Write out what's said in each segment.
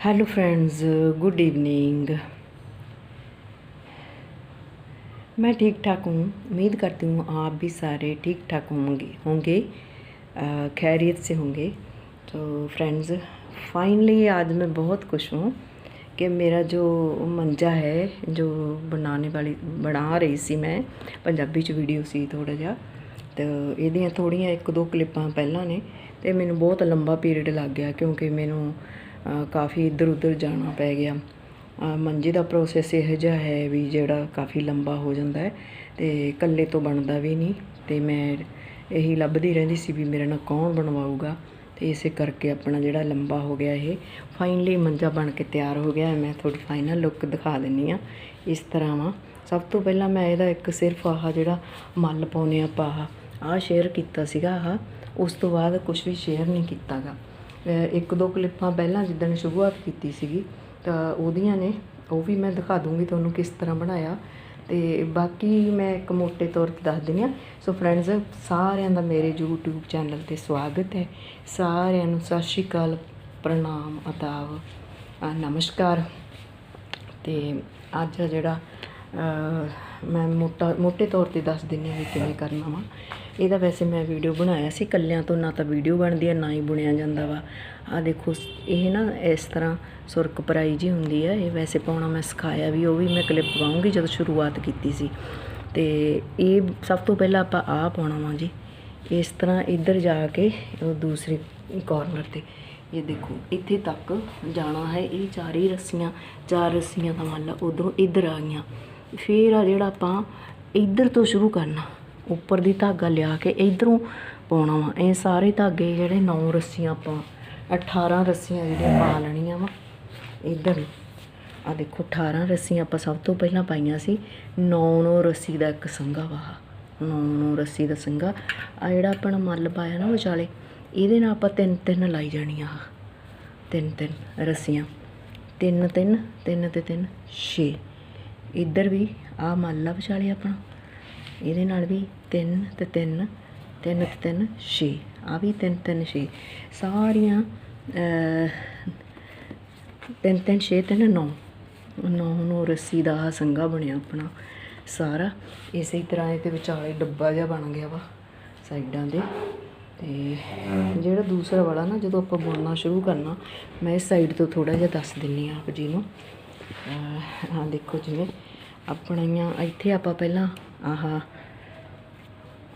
Hello friends good evening मैं ठीक ठाक हूँ उम्मीद करती हूँ आप भी सारे ठीक ठाक होंगे होंगे अ, खैरियत से होंगे तो फ्रेंड्स फाइनली आज मैं बहुत खुश हूँ कि मेरा जो मंजा है जो बनाने वाली बना ਰਹੀ ਸੀ ਮੈਂ ਪੰਜਾਬੀ ਚ ਵੀਡੀਓ ਸੀ ਥੋੜਾ ਜਿਹਾ ਤੇ ਇਹਦੀਆਂ ਥੋੜੀਆਂ ਇੱਕ ਦੋ ਕਲਿੱਪਾਂ ਪਹਿਲਾਂ ਨੇ ਤੇ ਮੈਨੂੰ ਬਹੁਤ ਲੰਬਾ ਪੀਰੀਅਡ ਲੱਗ ਗਿਆ ਕਿਉਂਕਿ ਮੈਨੂੰ ਅ, ਕਾਫੀ ਇੱਧਰ ਉੱਧਰ ਜਾਣਾ ਪੈ ਗਿਆ। ਮੰਜੇ ਦਾ ਪ੍ਰੋਸੈਸ ਇਹੋ ਜਿਹਾ ਹੈ ਵੀ ਜਿਹੜਾ ਕਾਫੀ ਲੰਬਾ ਹੋ ਜਾਂਦਾ ਹੈ ਤੇ ਇਕੱਲੇ ਤੋਂ ਬਣਦਾ ਵੀ ਨਹੀਂ ਤੇ ਮੈਂ ਇਹੀ ਲੱਭਦੀ ਰਹਿੰਦੀ ਸੀ ਵੀ ਮੇਰੇ ਨਾਲ ਕੌਣ ਬਣਵਾਊਗਾ ਤੇ ਇਸੇ ਕਰਕੇ ਆਪਣਾ ਜਿਹੜਾ ਲੰਬਾ ਹੋ ਗਿਆ ਇਹ ਫਾਈਨਲੀ ਮੰਜਾ ਬਣ ਕੇ ਤਿਆਰ ਹੋ ਗਿਆ। ਹੈ। ਮੈਂ ਤੁਹਾਡੀ ਫਾਈਨਲ ਲੁੱਕ ਦਿਖਾ ਦਿੰਨੀ ਆ ਇਸ ਤਰ੍ਹਾਂ ਵਾ। ਸਭ ਤੋਂ ਪਹਿਲਾਂ ਮੈਂ ਇਹਦਾ ਇੱਕ ਸਿਰਫ ਆਹ ਜਿਹੜਾ ਮੱਲ ਪਾਉਨੇ ਆਪਾਂ, ਆਹ ਆਹ ਸ਼ੇਅਰ ਕੀਤਾ ਸੀਗਾ ਆਹ, ਉਸ ਤੋਂ ਬਾਅਦ ਕੁਝ ਵੀ ਸ਼ੇਅਰ ਨਹੀਂ ਕੀਤਾਗਾ ਅਹ ਇੱਕ ਦੋ ਕਲਿੱਪਾਂ ਪਹਿਲਾਂ ਜਿੱਦਣ ਸ਼ੁਰੂਆਤ ਕੀਤੀ ਸੀਗੀ, ਤਾਂ ਉਹਦੀਆਂ ਨੇ, ਉਹ ਵੀ ਮੈਂ ਦਿਖਾ ਦੂੰਗੀ ਤੁਹਾਨੂੰ ਕਿਸ ਤਰ੍ਹਾਂ ਬਣਾਇਆ। ਤੇ ਬਾਕੀ ਮੈਂ ਇੱਕ ਮੋਟੇ ਤੌਰ ਤੇ ਦੱਸ ਦਿੰਦੀ ਆ ਸੋ ਫਰੈਂਡਸ ਸਾਰਿਆਂ ਦਾ ਮੇਰੇ YouTube ਚੈਨਲ ਤੇ ਸਵਾਗਤ ਹੈ। ਸਾਰਿਆਂ ਨੂੰ ਸਤਿ ਸ਼੍ਰੀ ਅਕਾਲ, ਪ੍ਰਣਾਮ ਅਦਾਬ ਨਮਸਕਾਰ। ਤੇ ਅੱਜ ਜਿਹੜਾ ਮੈਂ ਮੋਟਾ, ਮੋਟੇ ਤੌਰ ਤੇ ਦੱਸ ਦਿੰਦੀ ਆ ਵੀ ਕਿਵੇਂ ਕਰਨਾ ਵਾ। ਇਹਦਾ ਵੈਸੇ ਮੈਂ ਵੀਡੀਓ ਬਣਾਇਆ ਸੀ ਕੱਲਿਆਂ ਤੋਂ ਨਾ ਤਾਂ ਵੀਡੀਓ ਬਣਦੀ ਹੈ ਨਾ ਹੀ ਬੁਣਿਆ ਜਾਂਦਾ ਵਾ। ਆ ਦੇਖੋ, ਇਹ ਨਾ ਇਸ ਤਰ੍ਹਾਂ ਸੁਰਕ ਪਰਾਈ ਜੀ ਹੁੰਦੀ ਹੈ ਇਹ ਵੈਸੇ ਪਾਉਣਾ ਮੈਂ ਸਿਖਾਇਆ ਵੀ, ਉਹ ਵੀ ਮੈਂ ਕਲਿੱਪ ਪਾਉਂਗੀ ਜਦੋਂ ਸ਼ੁਰੂਆਤ ਕੀਤੀ ਸੀ। ਤੇ ਇਹ ਸਭ ਤੋਂ ਪਹਿਲਾਂ ਆਪਾਂ ਆਹ ਪਾਉਣਾ ਵਾ ਜੀ। ਇਸ ਤਰ੍ਹਾਂ ਇੱਧਰ ਜਾ ਕੇ, ਉਹ ਦੂਸਰੇ ਕਾਰਨਰ ਤੇ, ਇਹ ਦੇਖੋ, ਇੱਥੇ ਤੱਕ ਜਾਣਾ ਹੈ, ਇਹ ਚਾਰ ਹੀ ਰੱਸੀਆਂ, ਚਾਰ ਰੱਸੀਆਂ ਦਾ ਮੰਨ ਲਾ ਉਧਰੋਂ ਇੱਧਰ ਆ ਗਈਆਂ। ਫਿਰ ਆ ਜਿਹੜਾ ਆਪਾਂ ਇੱਧਰ ਤੋਂ ਸ਼ੁਰੂ ਕਰਨਾ। ਉੱਪਰ ਦੀ ਧਾਗਾ ਲਿਆ ਕੇ ਇੱਧਰੋਂ ਪਾਉਣਾ ਵਾ। ਇਹ ਸਾਰੇ ਧਾਗੇ ਜਿਹੜੇ 9 ਰੱਸੀਆਂ ਆਪਾਂ 18 ਰੱਸੀਆਂ ਜਿਹੜੀਆਂ ਪਾ ਲੈਣੀਆਂ ਵਾ। ਇੱਧਰ ਨੂੰ ਆ ਦੇਖੋ 18 ਰੱਸੀਆਂ ਆਪਾਂ ਸਭ ਤੋਂ ਪਹਿਲਾਂ ਪਾਈਆਂ ਸੀ। 9 9 ਰੱਸੀ ਦਾ ਇੱਕ ਸੰਗਾ ਵਾ 9 9 ਰੱਸੀ ਦਾ ਸੰਗਾ ਆ ਜਿਹੜਾ ਆਪਣਾ ਮੱਲ ਪਾਇਆ ਨਾ ਵਿਚਾਲੇ, ਇਹਦੇ ਨਾਲ ਆਪਾਂ ਤਿੰਨ ਤਿੰਨ ਲਾਈ ਜਾਣੀਆਂ ਆਹ। ਤਿੰਨ ਤਿੰਨ ਰੱਸੀਆਂ। ਤਿੰਨ ਤਿੰਨ ਤਿੰਨ ਤੇ ਤਿੰਨ 6 ਇੱਧਰ ਵੀ ਆ ਮੱਲ ਆ ਵਿਚਾਲੇ ਆਪਣਾ। ਇਹਦੇ ਨਾਲ ਵੀ ਤਿੰਨ ਤੇ ਤਿੰਨ ਤਿੰਨ ਤੇ ਤਿੰਨ 6 ਆ ਵੀ ਤਿੰਨ ਤਿੰਨ 6 ਸਾਰੀਆਂ ਅਹ, ਤਿੰਨ ਤਿੰਨ ਛੇ ਤਿੰਨ ਨੌ। ਨੌ ਨੂੰ ਰੱਸੀ ਦਾ ਆਹ ਸੰਗਾ ਬਣਿਆ ਆਪਣਾ ਸਾਰਾ। ਇਸੇ ਤਰ੍ਹਾਂ ਇਹਦੇ ਵਿਚਾਲੇ ਡੱਬਾ ਜਿਹਾ ਬਣ ਗਿਆ ਵਾ ਸਾਈਡਾਂ ਦੇ। ਤੇ ਜਿਹੜਾ ਦੂਸਰਾ ਵਾਲਾ ਨਾ ਜਦੋਂ ਆਪਾਂ ਬੁਣਨਾ ਸ਼ੁਰੂ ਕਰਨਾ ਮੈਂ ਇਸ ਸਾਈਡ ਤੋਂ ਥੋੜਾ ਜਿਹਾ ਦੱਸ ਦਿੰਨੀ ਆ ਆਪ ਜੀ ਨੂੰ। ਹਾਂ ਦੇਖੋ ਜਿਵੇਂ ਆਪਣੀਆਂ ਇੱਥੇ ਆਪਾਂ ਪਹਿਲਾਂ ਆਹ।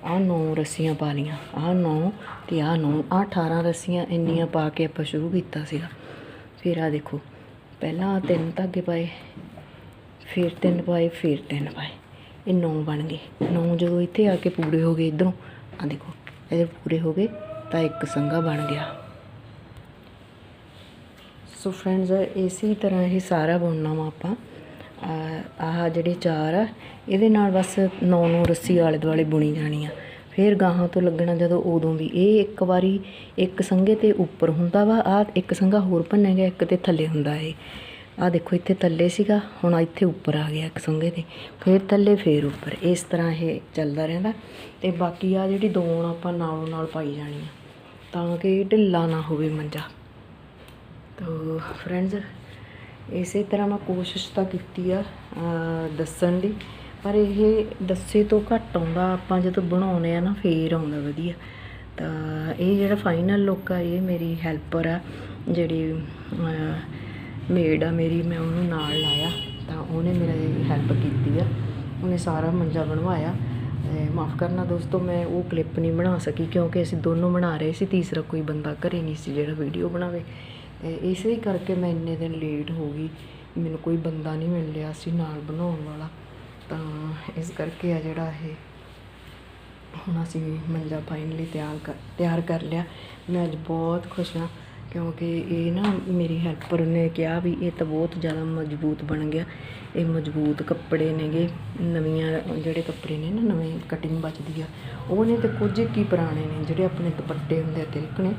ਆਹ ਨੌ ਰੱਸੀਆਂ ਪਾ ਲੀਆਂ ਆਹ ਨੌ ਤੇ ਆਹ ਨੌ। ਆਹ 18 ਰੱਸੀਆਂ ਇੰਨੀਆਂ ਪਾ ਕੇ ਆਪਾਂ ਸ਼ੁਰੂ ਕੀਤਾ ਸੀਗਾ। ਫਿਰ ਆ ਦੇਖੋ, ਪਹਿਲਾਂ ਆਹ ਤਿੰਨ ਧਾਗੇ ਪਾਏ, ਫਿਰ ਤਿੰਨ ਪਾਏ, ਫਿਰ ਤਿੰਨ ਪਾਏ। ਇਹ ਨੌ ਬਣ ਗਏ। ਨੌ ਜਦੋਂ ਇੱਥੇ ਆ ਕੇ ਪੂਰੇ ਹੋ ਗਏ ਇਧਰੋਂ ਆ ਦੇਖੋ, ਇਹਦੇ ਪੂਰੇ ਹੋ ਗਏ ਤਾਂ ਇੱਕ ਸੰਗਾ ਬਣ ਗਿਆ। ਸੋ ਫਰੈਂਡਸ ਇਸੇ ਤਰ੍ਹਾਂ ਇਹ ਸਾਰਾ ਬੁਣਨਾ ਵਾ ਆਪਾਂ। ਆਹ- ਜਿਹੜੇ ਚਾਰ ਆ, ਇਹਦੇ ਨਾਲ ਬਸ ਨੌ ਨੌ ਰੱਸੀ ਆਲੇ ਦੁਆਲੇ ਬੁਣੀ ਜਾਣੀ ਆ। ਫਿਰ ਗਾਹਾਂ ਤੋਂ ਲੱਗਣਾ ਜਦੋਂ ਉਦੋਂ ਵੀ। ਇਹ ਇੱਕ ਵਾਰੀ ਇੱਕ ਸੰਘੇ ਤੇ ਉੱਪਰ ਹੁੰਦਾ ਵਾ ਆ ਇੱਕ ਸੰਘਾ ਹੋਰ ਭੰਨਿਆ ਗਿਆ, ਇੱਕ ਤੇ ਥੱਲੇ ਹੁੰਦਾ ਇਹ। ਆ ਦੇਖੋ, ਇੱਥੇ ਥੱਲੇ ਸੀਗਾ, ਹੁਣ ਇੱਥੇ ਉੱਪਰ ਆ ਗਿਆ ਇੱਕ ਸੰਘੇ ਤੇ। ਫਿਰ ਥੱਲੇ, ਫਿਰ ਉੱਪਰ। ਇਸ ਤਰ੍ਹਾਂ ਇਹ ਚੱਲਦਾ ਰਹਿੰਦਾ। ਤੇ ਬਾਕੀ ਆ ਜਿਹੜੀ ਦੋਣ ਆਪਾਂ ਨਾਲੋਂ ਨਾਲ ਪਾਈ ਜਾਣੀ ਆ, ਤਾਂ ਕਿ ਢਿੱਲਾ ਨਾ ਹੋਵੇ ਮੰਜਾ। ਤੋ ਫਰੈਂਡਸ ਇਸੇ ਤਰ੍ਹਾਂ ਮੈਂ ਕੋਸ਼ਿਸ਼ ਤਾਂ ਕੀਤੀ ਆ ਦੱਸਣ ਦੀ, ਪਰ ਇਹ ਦੱਸੇ ਤੋਂ ਘੱਟ ਆਉਂਦਾ, ਆਪਾਂ ਜਦੋਂ ਬਣਾਉਨੇ ਆ ਨਾ, ਫੇਰ ਆਉਂਦਾ ਵਧੀਆ। ਤਾਂ ਇਹ ਜਿਹੜਾ ਫਾਈਨਲ ਲੁੱਕ ਆ, ਇਹ ਮੇਰੀ ਹੈਲਪਰ ਆ, ਜਿਹੜੀ ਮੇਡ ਆ ਮੇਰੀ, ਮੈਂ ਉਹਨੂੰ ਨਾਲ ਲਾਇਆ। ਤਾਂ ਉਹਨੇ ਮੇਰੀ ਹੈਲਪ ਕੀਤੀ ਆ। ਉਹਨੇ ਸਾਰਾ ਮੰਜਾ ਬਣਵਾਇਆ। ਮਾਫ ਕਰਨਾ ਦੋਸਤੋ, ਮੈਂ ਉਹ ਕਲਿੱਪ ਨਹੀਂ ਬਣਾ ਸਕੀ, ਕਿਉਂਕਿ ਅਸੀਂ ਦੋਨੋਂ ਬਣਾ ਰਹੇ ਸੀ, ਤੀਸਰਾ ਕੋਈ ਬੰਦਾ ਘਰੇ ਨਹੀਂ ਸੀ ਜਿਹੜਾ ਵੀਡੀਓ ਬਣਾਵੇ। ਇਸੇ ਕਰਕੇ ਮੈਂ ਇੰਨੇ ਦਿਨ ਲੇਟ ਹੋ ਗਈ, ਮੈਨੂੰ ਕੋਈ ਬੰਦਾ ਨਹੀਂ ਮਿਲ ਰਿਹਾ ਸੀ ਨਾਲ ਬਣਾਉਣ ਵਾਲਾ। ਤਾਂ ਇਸ ਕਰਕੇ ਆ ਜਿਹੜਾ ਇਹ ਹੁਣ ਅਸੀਂ ਮੰਜਾ ਫਾਈਨਲੀ ਤਿਆਰ ਕਰ ਤਿਆਰ ਕਰ ਲਿਆ। ਮੈਂ ਅੱਜ ਬਹੁਤ ਖੁਸ਼ ਹਾਂ, ਕਿਉਂਕਿ ਇਹ ਨਾ ਮੇਰੀ ਹੈਲਪਰ ਨੇ ਕਿਹਾ ਵੀ ਇਹ ਤਾਂ ਬਹੁਤ ਜ਼ਿਆਦਾ ਮਜ਼ਬੂਤ ਬਣ ਗਿਆ। ਇਹ ਮਜ਼ਬੂਤ ਕੱਪੜੇ ਨੇਗੇ, ਨਵੀਆਂ ਜਿਹੜੇ ਕੱਪੜੇ ਨੇ ਨਾ, ਨਵੇਂ ਕਟਿੰਗ ਬਚਦੀ ਆ। ਉਹ ਨੇ ਤੇ ਕੁਝ ਕੀ ਪੁਰਾਣੇ ਨੇ ਜਿਹੜੇ ਆਪਣੇ ਦੁਪੱਟੇ ਹੁੰਦੇ ਆ ਤਿਲਕਣੇ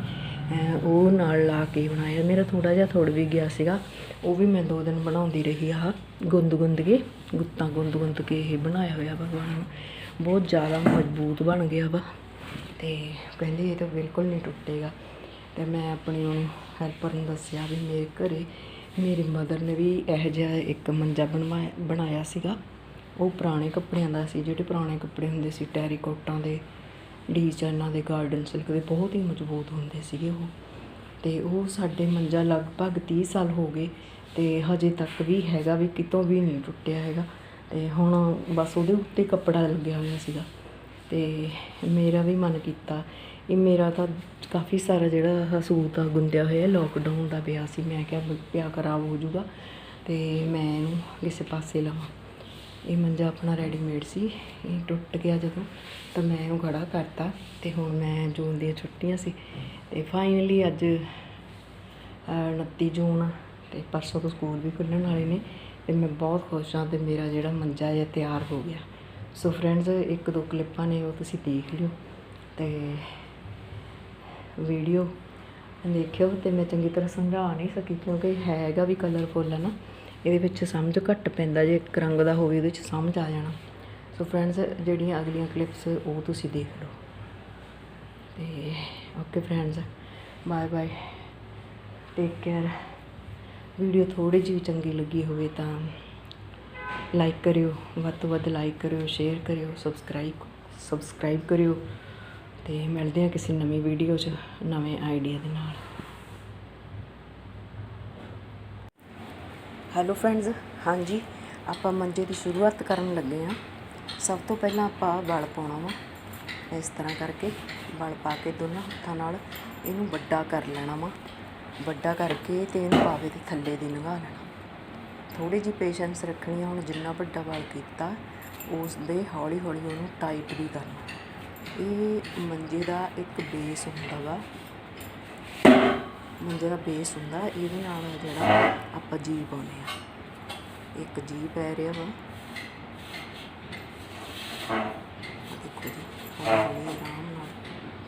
ਉਹ ਨਾਲ ਲਾ ਕੇ ਬਣਾਇਆ। ਮੇਰਾ ਥੋੜ੍ਹਾ ਜਿਹਾ ਥੁੜ ਵੀ ਗਿਆ ਸੀਗਾ। ਉਹ ਵੀ ਮੈਂ ਦੋ ਦਿਨ ਬਣਾਉਂਦੀ ਰਹੀ ਆਹ ਗੁੰਦ ਗੁੰਦ ਕੇ, ਗੁੱਤਾਂ ਗੁੰਦ ਗੁੰਦ ਕੇ ਇਹ ਬਣਾਇਆ ਹੋਇਆ ਭਗਵਾਨ ਨੂੰ। ਬਹੁਤ ਜ਼ਿਆਦਾ ਮਜ਼ਬੂਤ ਬਣ ਗਿਆ ਵਾ। ਤੇ ਕਹਿੰਦੇ ਇਹ ਤਾਂ ਬਿਲਕੁਲ ਨਹੀਂ ਟੁੱਟੇਗਾ। ਤੇ ਮੈਂ ਆਪਣੀ ਉਹਨੂੰ ਹੈਲਪਰ ਨੂੰ ਦੱਸਿਆ ਵੀ ਮੇਰੇ ਘਰੇ ਮੇਰੀ ਮਦਰ ਨੇ ਵੀ ਇਹੋ ਜਿਹਾ ਇੱਕ ਮੰਜਾ ਬਣਵਾਇਆ ਬਣਾਇਆ ਸੀਗਾ। ਉਹ ਪੁਰਾਣੇ ਕੱਪੜਿਆਂ ਦਾ ਸੀ, ਜਿਹੜੇ ਪੁਰਾਣੇ ਕੱਪੜੇ ਹੁੰਦੇ ਸੀ, ਟੈਰੀਕੋਟਾਂ ਦੇ। ਡੀਜ਼ਾਈਨਾਂ ਦੇ ਗਾਰਡਨ ਸਿਲਕ ਦੇ ਬਹੁਤ ਹੀ ਮਜ਼ਬੂਤ ਹੁੰਦੇ ਸੀਗੇ ਉਹ। ਅਤੇ ਉਹ ਸਾਡੇ ਮੰਜਾ ਲਗਭਗ ਤੀਹ ਸਾਲ ਹੋ ਗਏ ਅਤੇ ਹਜੇ ਤੱਕ ਵੀ ਹੈਗਾ ਵੀ, ਕਿਤੋਂ ਵੀ ਨਹੀਂ ਟੁੱਟਿਆ ਹੈਗਾ। ਅਤੇ ਹੁਣ ਬਸ ਉਹਦੇ ਉੱਤੇ ਕੱਪੜਾ ਲੱਗਿਆ ਹੋਇਆ ਸੀਗਾ। ਅਤੇ ਮੇਰਾ ਵੀ ਮਨ ਕੀਤਾ, ਇਹ ਮੇਰਾ ਤਾਂ ਕਾਫੀ ਸਾਰਾ ਜਿਹੜਾ ਆਹ ਸੂਟ ਆ, ਗੁੰਦਿਆ ਹੋਇਆ ਲੋਕਡਾਊਨ ਦਾ ਪਿਆ ਸੀ। ਮੈਂ ਕਿਹਾ ਪਿਆ ਖਰਾਬ ਹੋ ਜਾਊਗਾ ਤੇ ਮੈਂ ਇਹਨੂੰ ਕਿਸੇ ਪਾਸੇ ਲਵਾਂ। ਇਹ ਮੰਜਾ ਆਪਣਾ ਰੈਡੀਮੇਡ ਸੀ, ਇਹ ਟੁੱਟ ਗਿਆ ਜਦੋਂ, ਤਾਂ ਮੈਂ ਇਹਨੂੰ ਖੜਾ ਕਰਤਾ ਤੇ ਹੁਣ ਮੈਂ ਜੂਨ ਦੀਆਂ ਛੁੱਟੀਆਂ ਸੀ ਤੇ ਫਾਈਨਲੀ ਅੱਜ, ਅਹ 29 ਜੂਨ ਤੇ ਪਰਸੋਂ ਤੋਂ ਸਕੂਲ ਵੀ ਖੁੱਲ੍ਹਣ ਵਾਲੇ ਨੇ ਤੇ ਮੈਂ ਬਹੁਤ ਖੁਸ਼ ਹਾਂ ਤੇ ਮੇਰਾ ਜਿਹੜਾ ਮੰਜਾ ਇਹ ਤਿਆਰ ਹੋ ਗਿਆ। ਸੋ ਫਰੈਂਡਸ ਇੱਕ ਦੋ ਕਲਿੱਪਾਂ ਨੇ ਉਹ ਤੁਸੀਂ ਦੇਖ ਲਿਓ ਤੇ ਵੀਡੀਓ ਦੇਖਿਓ ਤੇ ਮੈਂ ਚੰਗੀ ਤਰ੍ਹਾਂ ਸਮਝਾ ਨਹੀਂ ਸਕੀ ਕਿਉਂਕਿ ਹੈਗਾ ਵੀ ਕਲਰਫੁੱਲ ਹੈ ਨਾ। ਇਹਦੇ ਵਿੱਚ ਸਮਝ ਘੱਟ ਪੈਂਦਾ ਜੇ ਇੱਕ ਰੰਗ ਦਾ ਹੋਵੇ ਉਹਦੇ ਵਿੱਚ ਸਮਝ ਆ ਜਾਣਾ। ਸੋ ਫਰੈਂਡਸ ਜਿਹੜੀਆਂ ਅਗਲੀਆਂ ਕਲਿੱਪਸ ਉਹ ਤੁਸੀਂ ਦੇਖ ਲਓ। ਤੇ okay friends bye bye take care video ਥੋੜੀ ਜਿਹੀ ਚੰਗੀ ਲੱਗੀ ਹੋਵੇ ਤਾਂ ਲਾਈਕ ਕਰਿਓ, ਵੱਧ ਤੋਂ ਵੱਧ ਲਾਈਕ ਕਰਿਓ ਸ਼ੇਅਰ ਕਰਿਓ ਸਬਸਕ੍ਰਾਈਬ ਸਬਸਕ੍ਰਾਈਬ ਕਰਿਓ। ਤੇ ਮਿਲਦੇ ਹਾਂ ਕਿਸੇ ਨਵੀਂ ਵੀਡੀਓ 'ਚ, ਨਵੇਂ ਆਈਡੀਆ ਦੇ ਨਾਲ। ਹੈਲੋ ਫਰੈਂਡਸ ਹਾਂਜੀ, ਆਪਾਂ ਮੰਜੇ ਦੀ ਸ਼ੁਰੂਆਤ ਕਰਨ ਲੱਗੇ ਹਾਂ। ਸਭ ਤੋਂ ਪਹਿਲਾਂ ਆਪਾਂ ਵਲ ਪਾਉਣਾ ਵਾ। ਇਸ ਤਰ੍ਹਾਂ ਕਰਕੇ ਵਲ ਪਾ ਕੇ ਦੋਨਾਂ ਹੱਥਾਂ ਨਾਲ ਇਹਨੂੰ ਵੱਡਾ ਕਰ ਲੈਣਾ ਵਾ। ਵੱਡਾ ਕਰਕੇ ਤੇ ਇਹਨੂੰ ਪਾਵੇ ਦੇ ਥੱਲੇ ਦੀ ਲੰਘਾ ਲੈਣਾ। ਥੋੜੀ ਜਿਹੀ ਪੇਸ਼ੈਂਸ ਰੱਖਣੀ ਆ, ਹੁਣ ਜਿੰਨਾ ਵੱਡਾ ਵਲ ਕੀਤਾ ਉਸ ਦੇ ਹੌਲੀ ਹੌਲੀ ਉਹਨੂੰ ਟਾਈਟ ਵੀ ਕਰਨਾ। ਇਹ ਮੰਜੇ ਦਾ ਇੱਕ ਬੇਸ ਹੁੰਦਾ ਵਾ। ਮੰਜੇ ਦਾ ਬੇਸ ਹੁੰਦਾ, ਇਹਦੇ ਨਾਲ ਜਿਹੜਾ ਆਪਾਂ ਜੀ ਪਾਉਂਦੇ ਆ ਇੱਕ ਜੀ ਪੈ ਰਿਹਾ ਵਾ। ਆਹ ਦੇਖੋ ਜੀ ਹੌਲੀ ਆਰਾਮ ਨਾਲ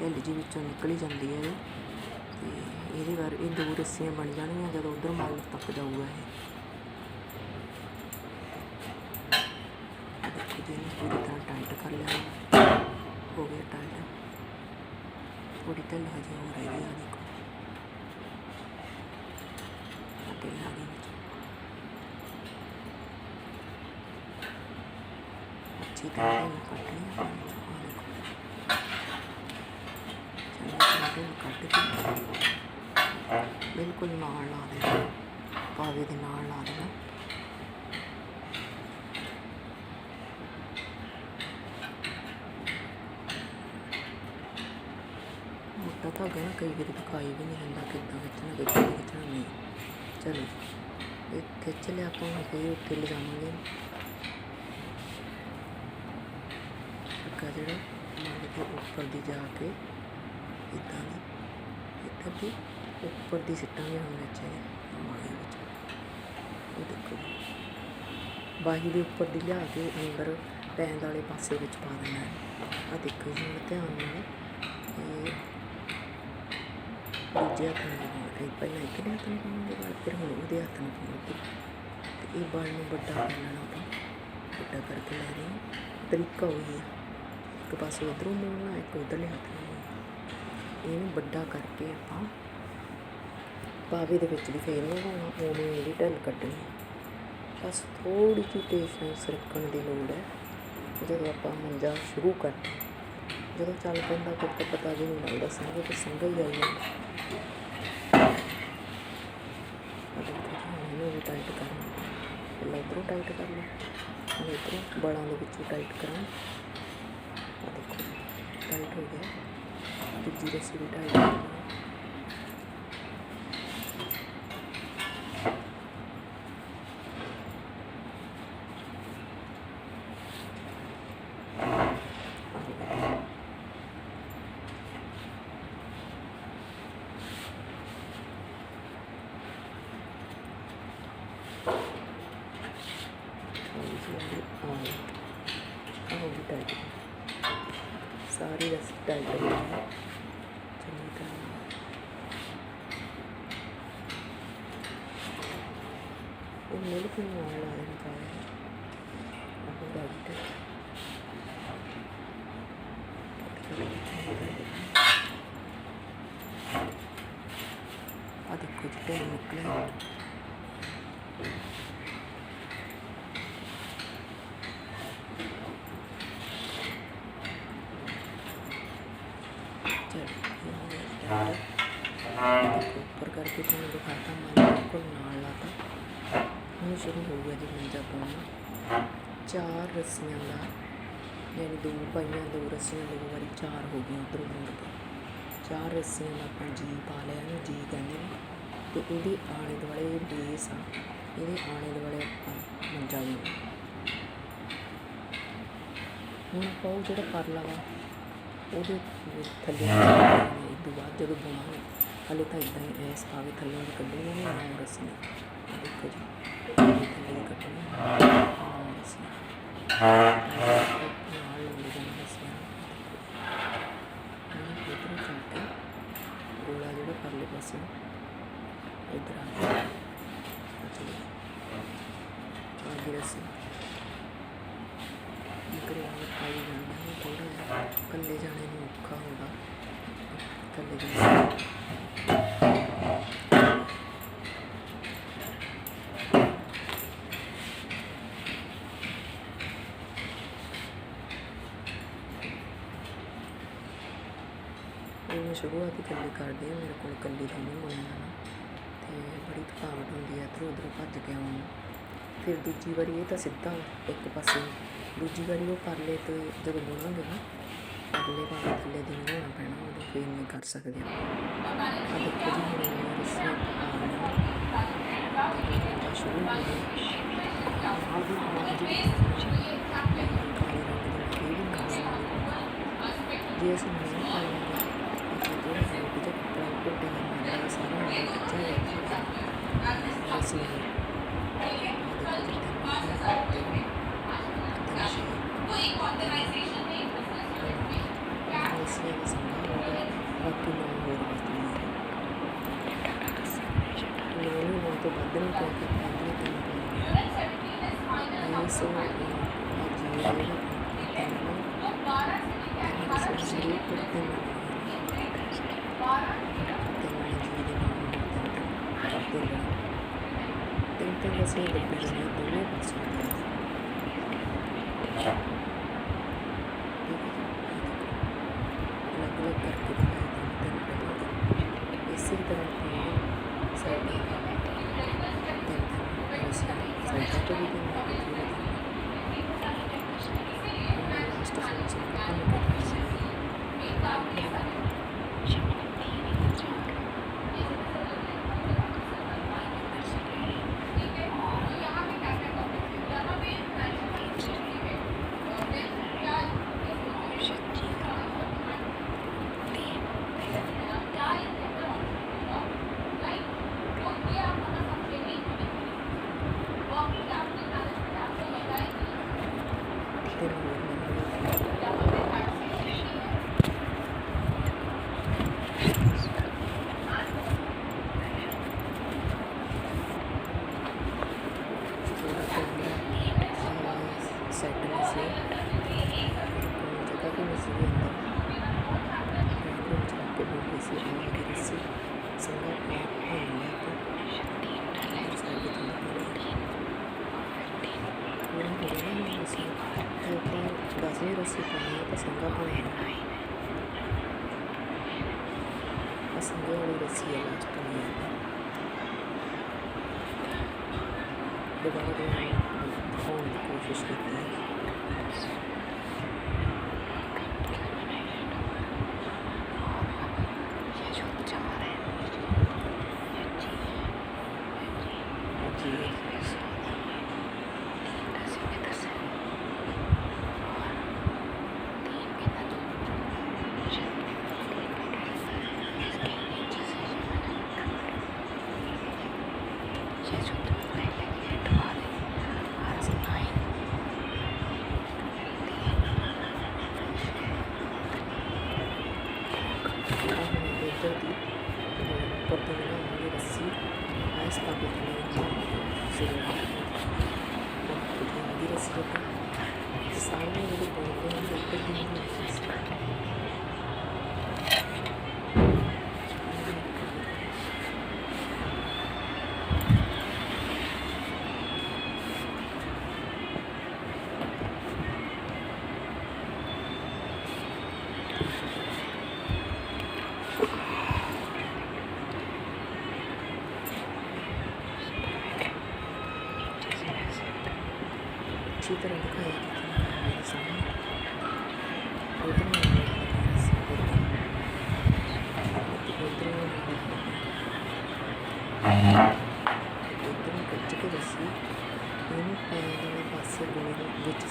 ਢਿੱਲ ਜੀ ਵਿੱਚੋਂ ਨਿਕਲੀ ਜਾਂਦੀ ਹੈ ਇਹ। ਤੇ ਇਹਦੇ ਬਾਰੇ ਇਹ ਦੋ ਰੱਸੀਆਂ ਬਣ ਜਾਣਗੀਆਂ ਜਦੋਂ ਉਧਰ ਮਾਲ ਤੱਕ ਜਾਊਗਾ ਇਹ। ਦੇਖੋ ਜੀ, ਇਹਨੂੰ ਪੂਰੀ ਤਰ੍ਹਾਂ ਟਾਈਟ ਕਰ ਲਿਆ। ਹੋ ਗਿਆ ਟਾਈਟ। ਥੋੜੀ ਢਿੱਲ ਹਜੇ ਹੋ ਰਹੀ ਹੈ ਦੇਖੋ। ਢਿੱਲ ਆ ਗਈ ਵਿੱਚ ਅੱਛੀ ਤਰ੍ਹਾਂ ਇਹਨੂੰ ਕੱਟ ਕੇ ਬਿਲਕੁਲ ਨਾਲ ਲਾ ਦੇਣਾ। ਪਾਵੇ ਦੇ ਨਾਲ ਲਾ ਦੇਣਾ। ਮੋਟਾ ਧਾਗਾ ਨਾ ਕਈ ਵਾਰੀ ਦਿਖਾਈ ਵੀ ਨਹੀਂ ਹੁੰਦਾ ਕਿੱਦਾਂ ਖਿੱਚਣਾ ਕਿੱਦਾਂ ਖਿੱਚਣਾ ਨਹੀਂ। ਚਲੋ। ਇਹ ਖਿੱਚ ਲਿਆ ਆਪਾਂ, ਹੁਣ ਕੋਈ ਉੱਤੇ ਲਿਜਾਵਾਂਗੇ। ਧਾਗਾ ਜਿਹੜਾ, ਮੰਨ ਕੇ ਉੱਪਰ ਦੀ ਜਾ ਕੇ ਇੱਦਾਂ ਦੀ। ਇੱਧਰ ਦੀ, ਉੱਪਰ ਦੀ ਸਿੱਟਾਂਗੇ ਹੁਣ ਵਿੱਚ ਇਹ ਮਾੜੇ ਵਿੱਚ। ਉਹ ਦੇਖੋ। ਬਾਹੀ ਦੇ ਉੱਪਰ ਦੀ ਲਿਆ ਕੇ ਅੰਦਰ ਪੈਂਦ ਵਾਲੇ ਪਾਸੇ ਵਿੱਚ ਪਾ ਦੇਣਾ ਹੈ। ਆ ਦੇਖੋ ਜੀ, ਹੁਣ ਧਿਆਨ ਨਾਲ। ਦੂਜੇ ਹੱਥ ਨਾਲ ਪਾਉਣਾ ਪਹਿਲਾਂ ਇੱਕ ਦੇ ਹੱਥ ਨਾਲ ਪਾਉਣਾ ਬਾਅਦ ਫਿਰ ਹੁਣ ਉਹਦੇ ਹੱਥ ਨਾਲ ਪਾਉਣਾ ਤੇ ਇਹ ਬਲ ਨੂੰ ਵੱਡਾ ਕਰ ਲੈਣਾ ਆਪਾਂ, ਵੱਡਾ ਕਰਕੇ ਲੈ ਰਹੇ ਹਾਂ। ਤਰੀਕਾ ਉਹੀ ਹੈ। ਇੱਕ ਪਾਸੇ ਉਧਰੋਂ ਮੋੜਨਾ, ਇੱਕ ਉਧਰਲੇ ਹੱਥ ਨਾਲ ਮੋੜਨਾ। ਇਹਨੂੰ ਵੱਡਾ ਕਰਕੇ ਆਪਾਂ ਪਾਵੇ ਦੇ ਵਿੱਚ ਵੀ ਫੇਰ ਲਗਾਉਣਾ ਉਵੇਂ ਇਹਦੀ ਢਿੱਲ ਕੱਢਣੀ। ਬਸ ਥੋੜੀ ਜਿਹੀ ਪੇਸ਼ੈਂਸ ਰੱਖਣ ਦੀ ਲੋੜ ਹੈ। ਜਦੋਂ ਆਪਾਂ ਮੰਜਾ ਸ਼ੁਰੂ ਕਰਦੇ ਜਦੋਂ ਚੱਲ ਪੈਂਦਾ ਫਿਰ ਪਤਾ ਵੀ ਨਹੀਂ ਲੱਗਦਾ ਸੰਗੇ ਤੇ ਸੰਗਾ ਹੀ ਆਈ ਜਾਂਦਾ। ਹੁਣ ਇਹਨੂੰ ਵੀ ਟਾਈਟ ਕਰਨਾ। ਪਹਿਲਾਂ ਇੱਧਰੋਂ ਟਾਈਟ ਕਰ ਲਓ ਹੁਣ ਇੱਧਰੋਂ ਬਲਾਂ ਦੇ ਵਿੱਚੋਂ ਟਾਈਟ ਕਰਾਂ। ਆ ਦੇਖੋ ਟਾਈਟ ਹੋ ਗਿਆ। ਦੂਜੀ ਰੱਸੀ ਵੀ ਟਾਈਟ ਕਰ ਲਓ ਟਾਈਟ ਸਾਰੀ ਰਸ ਟਾਈਟ ਹੋ ਗਈ ਚੰਗੀ ਤਰ੍ਹਾਂ ਉਹ ਮਿਲਕ ਨੂੰ ਨਾਲ ਲਾ ਦੇਣਾ ਚਾਹੀਦਾ ਆਪੋ ਡਾਈਟ ਆ ਦੇਖੋ ਜੀ ਢਿੱਲ ਨਿਕਲਿਆ चल ਉੱਪਰ ਕਰਕੇ ਤੁਹਾਨੂੰ ਦਿਖਾਤਾ ਮੈਂ ਬਿਲਕੁਲ ਨਾਲ ਲਾਤਾ ਹੁਣ ਸ਼ੁਰੂ ਹੋ ਗਿਆ ਜੀ ਮੰਜਾ ਪਾਉਣਾ ਚਾਰ ਰੱਸੀਆਂ ਦਾ, ਯਾਨੀ ਦੋ ਪਾਈਆਂ, ਦੋ ਰੱਸੀਆਂ, ਦੋ ਵਾਰੀ ਚਾਰ ਹੋ ਗਈਆਂ ਉੱਧਰੋਂ ਮੁੜ ਕੇ ਚਾਰ ਰੱਸੀਆਂ ਦਾ ਆਪਾਂ ਜੀ ਪਾ ਲਿਆ ਇਹਨੂੰ, ਜੀ ਕਹਿੰਦੇ ਨੇ। ਤੇ ਇਹਦੇ ਆਲੇ ਦੁਆਲੇ ਬੇਸ ਆ, ਇਹਦੇ ਆਲੇ ਦੁਆਲੇ ਆਪਾਂ ਮੰਜਾ ਬਣਾ ਹੁਣ ਆਪਾਂ ਉਹ ਜਿਹੜਾ ਪਰਲਾ ਵਾ, ਉਹਦੇ ਥੱਲੇ ਇਸ ਤੋਂ ਬਾਅਦ ਜਦੋਂ ਬਣਾਉਣਾ, ਹਲੇ ਤਾਂ ਇਦਾਂ ਹੀ ਐਸ ਪਾ ਕੇ ਥੱਲੇ ਨੂੰ ਕੱਢਣੀ ਨਹੀਂ ਆਉਂ ਦੇਖੋ ਜੀ। ਥੱਲੇ ਦੀ ਕੱਢਣੀ ਆਉਂ ਰਸਨੀ ਨਾਲ ਲੰਬੀ ਜਾਣੀ ਰਸਨੀ ਇਹ ਇਧਰ ਚੱਲ ਕੇ ਗੋਲਾ ਜਿਹੜਾ ਪਰਲੇ ਪਾਸੇ ਇਧਰ ਆ ਗਿਆ ਚਲੋ ਆਗੀ ਰਸਨੀ ਨਿਕਰੇ ਆ ਪਾਈ ਜਾਣਾ ਹੈ ਥੋੜਾ ਜਿਹਾ ਇਕੱਲੇ ਜਾਣੇ ਨੂੰ ਔਖਾ ਹੋਗਾ ਇਕੱਲੇ ਜਾਣੇ ਇਹ ਮੈਂ ਸ਼ੁਰੂਆਤ ਹੀ ਇਕੱਲੇ ਕਰਦੀ ਹਾਂ ਮੇਰੇ ਕੋਲ ਇਕੱਲੀ ਤਾਂ ਨਹੀਂ ਬਣਿਆ ਜਾਣਾ ਤੇ ਬੜੀ ਥਕਾਵਟ ਹੁੰਦੀ ਹੈ ਇੱਧਰੋਂ ਉੱਧਰੋਂ ਭੱਜ ਕੇ ਆਉਣ ਨੂੰ। ਫਿਰ ਦੂਜੀ ਵਾਰੀ ਇਹ ਤਾਂ ਸਿੱਧਾ ਇੱਕ ਪਾਸੇ ਦੂਜੀ ਵਾਰੀ ਉਹ ਪਰਲੇ ਤੇ ਜਦੋਂ ਬੁਣਾਂਗੇ ਨਾ ਪਰਲੇ ਭਾਵੇਂ ਥੱਲੇ ਦੀ ਨਹੀਂ ਹੋਣਾ ਪੈਣਾ ਉਦੋਂ ਫਿਰ ਨਹੀਂ ਕਰ ਸਕਦੇ ਆ ਦੇਖੋ ਜੀ ਹੁਣ ਸ਼ੁਰੂ ਹੋ ਗਿਆ। ਦੀ ਦੀ ਵੀ ਜੇ ਅਸੀਂ ਨਹੀਂ ਪਾਵਾਂਗੇ ਤਾਂ ਜਿਹੜਾ ਰੰਗ ਦਾ ਕੱਪੜਾ ਟੁੱਟੇ ਨਾ ਮਾਰਿਆ ਸਾਰਾ ਰੰਗ ਕੱਚਾ ਰਹਿ ਜਾਏਗਾ ਅਸੀਂ ਤੋਂ ਵੱਧ ਨਹੀਂ ਕਿਉਂਕਿ ਪਹਿਲਾਂ ਤਿੰਨ ਇਹ ਸੋ ਅੱਜ ਇਹ ਤਿੰਨ ਜ਼ਰੂਰ ਕਰਦੇ ਤਿੰਨ ਤਿੰਨ ਅਸੀਂ ਡੱਬੇ ਜਿਹੜੇ ਦੋਵੇਂ ਪਾਸੇ ਅਲੱਗ ਅਲੱਗ ਕਰਕੇ ਦਿਖਾਇਆ ਤਿੰਨ ਤਿੰਨ ਪਹਿਲਾਂ ਇਸੇ ਤਰ੍ਹਾਂ ਆਪਾਂ ਸਾਈਡ ਤਿੰਨ ਤਿੰਨ ਅਸੀਂ ਸਾਈਡ ਤੋਂ ਵੀ ਦਿੰਦੇ ਹਾਂ ਲਾਸਟ ਫੋਨ ਸੇ ਕੰਮ ਫਿਰ ਹੋਰ ਬਣਾਉਂਦੇ ਥੋੜਾ ਕੈਮਰਾ ਸੈੱਟ ਨਹੀਂ ਸੀ ਜਗ੍ਹਾ ਵੀ ਨਹੀਂ ਸੀ ਅੰਦਰ ਕੈਮਰਾ ਚਲਾ ਕੇ ਬੋਲ ਰਹੀ ਸੀ ਆ ਗਈ ਸੀ ਸੰਗਾ ਪਾ ਹੋ ਗਿਆ ਤਾਂ ਸਾਈਡ ਤੋਂ ਪੂਰਾ ਹੋ ਗਿਆ ਨਾ ਅਸੀਂ ਤੇ ਆਪਾਂ ਦਸੇ ਰਸੀ ਪਾਣੀ ਤਾਂ ਸੰਗਾ ਪਾਣੀ ਸੰਗੇ ਵਾਲੀ ਰੱਸੀ ਹੈ ਲਾਸਟ ਪਾਣੀ ਹੈ ਦੁਬਾਰਾ ਦਿਖਾਉਣ ਦੀ ਕੋਸ਼ਿਸ਼ ਕੀਤੀ ਹੈ जी ਇੱਧਰ ਦੀ ਉੱਪਰ ਤੋਂ ਬਣਾਵਾਂਗੇ ਰੱਸੀ ਆਇਸ ਪਾ ਕੇ ਸ਼ੁਰੂ ਦੀ ਰੱਸੀ ਦਾ ਸਾਰੇ ਜਿਹੜੇ ਬੋਲਦੇ ਹਨ ਉੱਪਰ ਦੀ ਨਹੀਂ ਅੱਛੀ ਤਰ੍ਹਾਂ ਦਿਖਾਇਆ ਕਿ ਤੁਹਾਨੂੰ ਮੇਰੇ ਸਾਹਮਣੇ ਉਧਰ ਨੂੰ ਦਿਖਾਇਆ ਸੀ ਉਧਰ ਉਧਰ ਉਧਰ ਕੱਚ ਕੇ ਦੱਸੀ ਇਹਨੂੰ ਪੈਰ ਦੇ ਪਾਸੇ ਗੋਲ ਵਿੱਚ